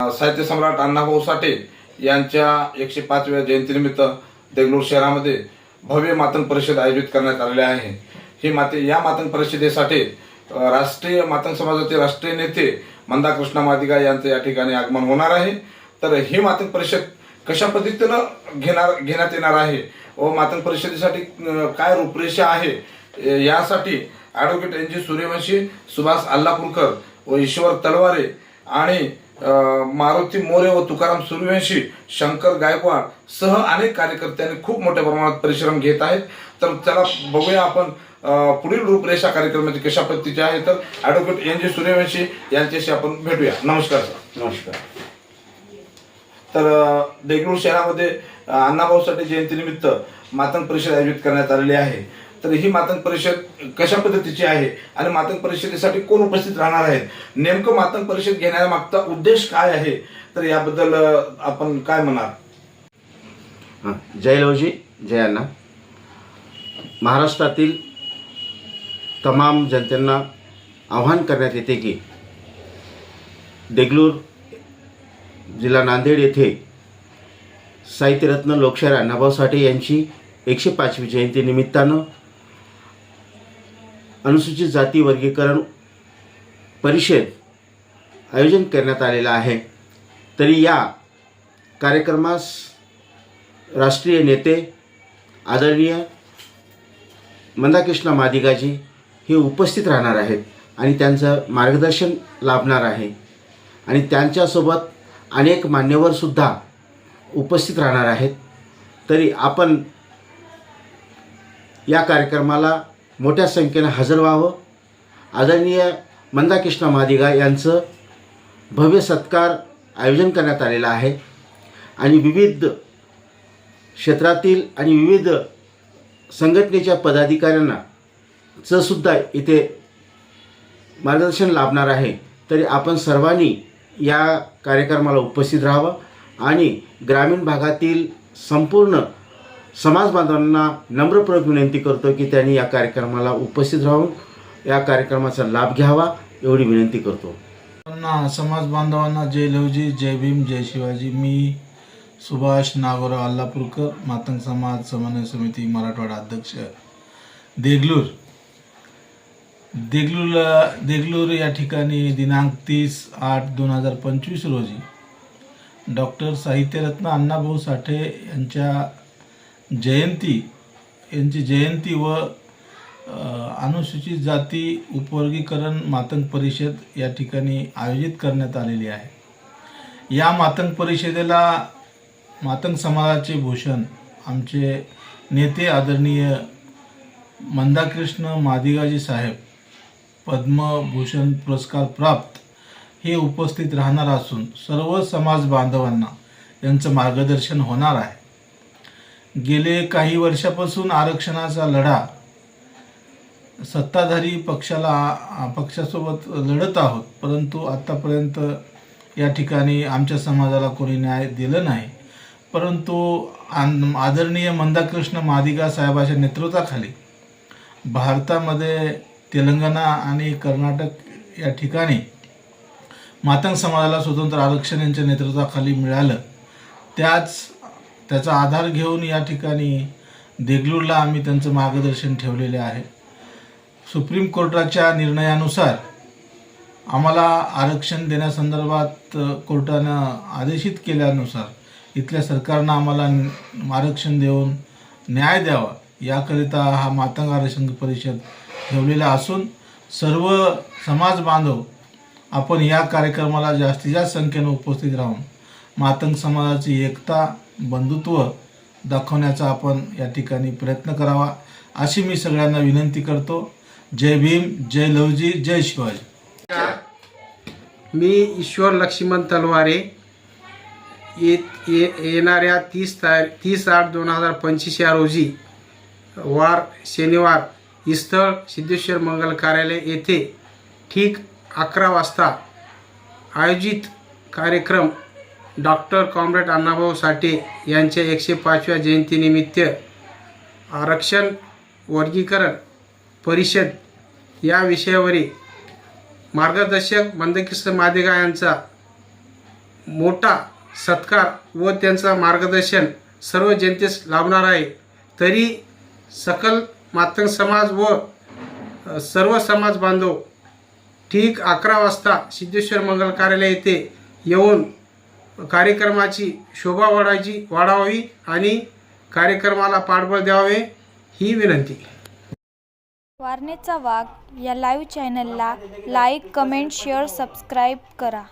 साहित्य सम्राट अण्णाभाऊ साठे यांच्या एकशे पाचव्या जयंतीनिमित्त देगलूर शहरामध्ये भव्य मातंग परिषद आयोजित करण्यात आलेली आहे. ही माते या मातंग परिषदेसाठी राष्ट्रीय मातंग समाजाचे राष्ट्रीय नेते मंदा कृष्णा मादिगा यांचं या ठिकाणी आगमन होणार आहे. तर ही मातंग परिषद कशा पद्धतीनं घेणार घेण्यात येणार आहे व मातंग परिषदेसाठी काय रूपरेषा आहे? यासाठी advocate N G Suryavanshi Subhash Allapurkar व ईश्वर तलवारे आणि मारुती मोरे व तुकाराम सूर्यवंशी शंकर गायकवाड सह अनेक कार्यकर्त्यांनी खूप मोठ्या प्रमाणात परिश्रम घेत आहेत. तर चला बघूया आपण पुढील रूपरेषा कार्यक्रमाची कशा पद्धतीची आहे. तर ॲडव्होकेट एन जी सूर्यवंशी यांच्याशी आपण भेटूया. नमस्कार सर. नमस्कार. तर देगलूर शहरामध्ये अण्णाभाऊ साठे जयंतीनिमित्त मातंग परिषद आयोजित करण्यात आलेली आहे. तर ही मातंग परिषद कशा पद्धतीची आहे आणि मातंग परिषदेसाठी कोण उपस्थित राहणार आहेत? नेमकं मातंग परिषद घेण्यामागचा उद्देश काय आहे? तर याबद्दल आपण काय म्हणाल? हां जय लवजी जय अण्णा. महाराष्ट्रातील तमाम जनतेंना आव्हान करण्यात येते की देगलूर जिल्हा नांदेड येथे साहित्यरत्न लोकशाहीर अण्णाभाऊ साठे यांची एकशे पाचवी जयंती निमित्तानं अनुसूचित जाती वर्गीकरण परिषद आयोजन करण्यात आलेलं आहे. तरी या कार्यक्रमास राष्ट्रीय नेते आदरणीय मंदाकृष्ण मादिगाजी हे उपस्थित राहणार आहेत आणि त्यांचं मार्गदर्शन लाभणार आहे. आणि त्यांच्यासोबत अनेक मान्यवरसुद्धा उपस्थित राहणार आहेत. तरी आपण या कार्यक्रमाला मोठ्या संख्येनं हजर व्हावं. आदरणीय मंदाकृष्ण मादिगा यांचं भव्य सत्कार आयोजन करण्यात आलेलं आहे. आणि विविध क्षेत्रातील आणि विविध संघटनेच्या पदाधिकाऱ्यांना चं सुद्धा इथे मार्गदर्शन लाभणार आहे. तरी आपण सर्वांनी या कार्यक्रमाला उपस्थित राहावं आणि ग्रामीण भागातील संपूर्ण समाज बांधवांना नम्रपूर्वक विनंती करतो की त्यांनी या कार्यक्रमाला उपस्थित राहून या कार्यक्रमाचा लाभ घ्यावा एवढी विनंती करतो. समाज बांधवांना जय लवजी जय भीम जय शिवाजी. मी सुभाष नागोराव अल्लापूरकर मातंग समाज समन्वय समिती मराठवाडा अध्यक्ष. देगलूर. देगलूरला देगलूर या ठिकाणी दिनांक तीस आठ दोन हजार पंचवीस रोजी डॉक्टर साहित्यरत्न अण्णाभाऊ साठे यांच्या जयंती यांची जयंती व अनुसूचित जाती उपवर्गीकरण मातंग परिषद या ठिकाणी आयोजित करण्यात आलेली आहे. या मातंग परिषदेला मातंग समाजाचे भूषण आमचे नेते आदरणीय मंदाकृष्ण मादिगाजी साहेब पद्मभूषण पुरस्कार प्राप्त हे उपस्थित राहणार असून सर्व समाज बांधवांना यांचं मार्गदर्शन होणार आहे. गेले काही वर्षापासून आरक्षणाचा लढा सत्ताधारी पक्षाला पक्षासोबत लढत आहोत परंतु आत्तापर्यंत या ठिकाणी आमच्या समाजाला कोणी न्याय दिलं नाही. परंतु आन- आदरणीय मंदाकृष्ण मादिका साहेबाच्या नेतृत्वाखाली भारतामध्ये तेलंगणा आणि कर्नाटक या ठिकाणी मातंग समाजाला स्वतंत्र आरक्षण यांच्या नेतृत्वाखाली मिळालं. त्याच त्याचा आधार घेऊन या ठिकाणी देगलूरला आम्ही त्यांचं मार्गदर्शन ठेवलेले आहे. सुप्रीम कोर्टाच्या निर्णयानुसार आम्हाला आरक्षण देण्यासंदर्भात कोर्टानं आदेशित केल्यानुसार इथल्या सरकारनं आम्हाला आरक्षण देऊन न्याय द्यावा याकरिता हा मातंग आरक्षण परिषद ठेवलेला असून सर्व समाज बांधव आपण या कार्यक्रमाला जास्तीत जास्त संख्येनं उपस्थित राहून मातंग समाजाची एकता बंधुत्व दाखवण्याचा आपण या ठिकाणी प्रयत्न करावा. अशी मी सगळ्यांना विनंती करतो. जय भीम जय लवजी जय शिवाजी. मी ईश्वर लक्ष्मण तलवारे येत ये येणाऱ्या तीस तार तीस आठ दोन हजार पंचवीस या रोजी वार शनिवार इस्थळ सिद्धेश्वर मंगल कार्यालय येथे ठीक अकरा वाजता आयोजित कार्यक्रम डॉक्टर कॉम्रेड अण्णाभाऊ साठे यांच्या एकशे पाचव्या जयंतीनिमित्त आरक्षण वर्गीकरण परिषद या विषयावरील मार्गदर्शक मंदकिस्त मादिगा यांचा मोठा सत्कार व त्यांचा मार्गदर्शन सर्व जनतेस लाभणार आहे. तरी सकल मातंग समाज व सर्व समाज बांधव ठीक अकरा वाजता सिद्धेश्वर मंगल कार्यालय येथे येऊन कार्यक्रमाची शोभा वाढायची वाढावी आणि कार्यक्रमाला पाठबळ द्यावे ही विनंती. वारणेचा वाघ या लाईव्ह चॅनलला लाईक कमेंट शेअर सबस्क्राईब करा.